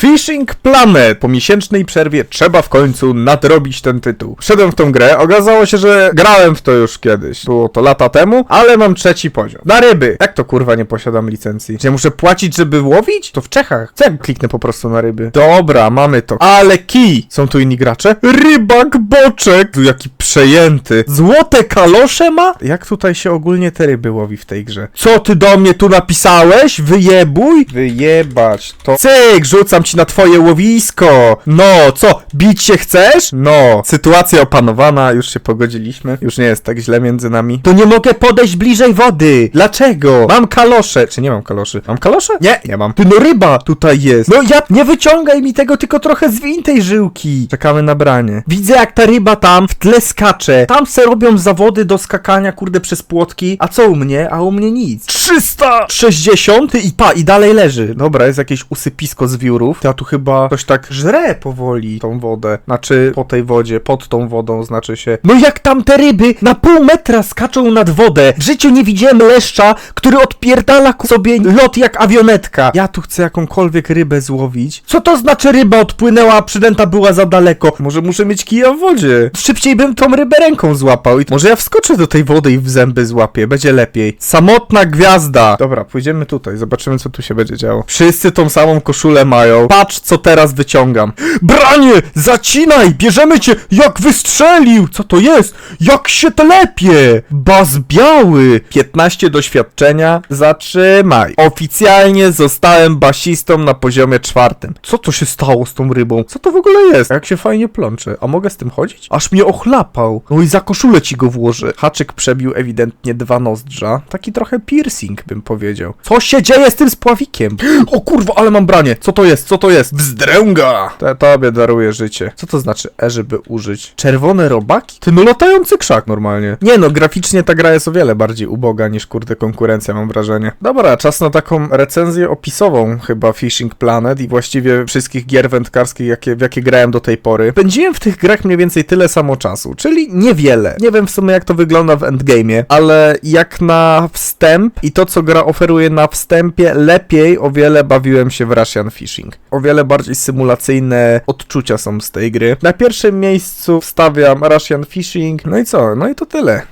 Fishing Planet. Po miesięcznej przerwie trzeba w końcu nadrobić ten tytuł. Wszedłem w tą grę, okazało się, że grałem w to już kiedyś. Było to lata temu, ale mam trzeci poziom. Na ryby. Jak to kurwa nie posiadam licencji? Czy ja muszę płacić, żeby łowić? To w Czechach. Co kliknę po prostu na ryby? Dobra, mamy to. Ale kij! Są tu inni gracze? Rybak boczek! Tu jaki przejęty. Złote kalosze ma? Jak tutaj się ogólnie te ryby łowi w tej grze? Co ty do mnie tu napisałeś? Wyjebuj? Wyjebać to. Cyk, rzucam ci na twoje łowisko. No, co? Bić się chcesz? No. Sytuacja opanowana, już się pogodziliśmy. Już nie jest tak źle między nami. To nie mogę podejść bliżej wody. Dlaczego? Mam kalosze. Czy nie mam kaloszy? Mam kalosze? Nie, nie mam. Ty no ryba tutaj jest. No ja, nie wyciągaj mi tego, tylko trochę zwin tej żyłki. Czekamy na branie. Widzę jak ta ryba tam w tle skacze. Tam se robią zawody do skakania, kurde, przez płotki. A co u mnie? A u mnie nic. 360 i pa, i dalej leży. Dobra, jest jakieś usypisko z wiórów. Ja tu chyba ktoś tak żre powoli tą wodę. Znaczy, po tej wodzie, pod tą wodą, znaczy się. No jak tam te ryby na pół metra skaczą nad wodę. W życiu nie widziałem leszcza, który odpierdala ku sobie lot jak awionetka. Ja tu chcę jakąkolwiek rybę złowić. Co to znaczy ryba odpłynęła, a przydęta była za daleko? Może muszę mieć kija w wodzie. Szybciej bym tą rybę ręką złapał i może ja wskoczę do tej wody i w zęby złapię. Będzie lepiej. Samotna gwiazda. Dobra, pójdziemy tutaj, zobaczymy co tu się będzie działo. Wszyscy tą samą koszulę mają. Patrz co teraz wyciągam. Branie! Zacinaj! Bierzemy cię! Jak wystrzelił! Co to jest? Jak się telepie! Baz biały! 15 doświadczenia. Zatrzymaj. Oficjalnie zostałem basistą na poziomie czwartym. Co to się stało z tą rybą? Co to w ogóle jest? Jak się fajnie plącze. A mogę z tym chodzić? Aż mnie ochlapał. No i za koszulę ci go włożę. Haczyk przebił ewidentnie dwa nozdrza. Taki trochę piercing bym powiedział. Co się dzieje z tym spławikiem? O kurwa, ale mam branie. Co to jest? Co to jest? Wzdręga! Te tobie daruję życie. Co to znaczy E, żeby użyć? Czerwone robaki? Ty no latający krzak normalnie. Nie no, graficznie ta gra jest o wiele bardziej uboga niż kurde konkurencja mam wrażenie. Dobra, czas na taką recenzję opisową chyba Fishing Planet i właściwie wszystkich gier wędkarskich jakie, w jakie grałem do tej pory. Spędziłem w tych grach mniej więcej tyle samo czasu, czyli niewiele. Nie wiem w sumie jak to wygląda w endgame'ie, ale jak na wstęp i to co gra oferuje na wstępie, lepiej o wiele bawiłem się w Russian Fishing. O wiele bardziej symulacyjne odczucia są z tej gry. Na pierwszym miejscu wstawiam Russian Fishing, no i co? No i to tyle.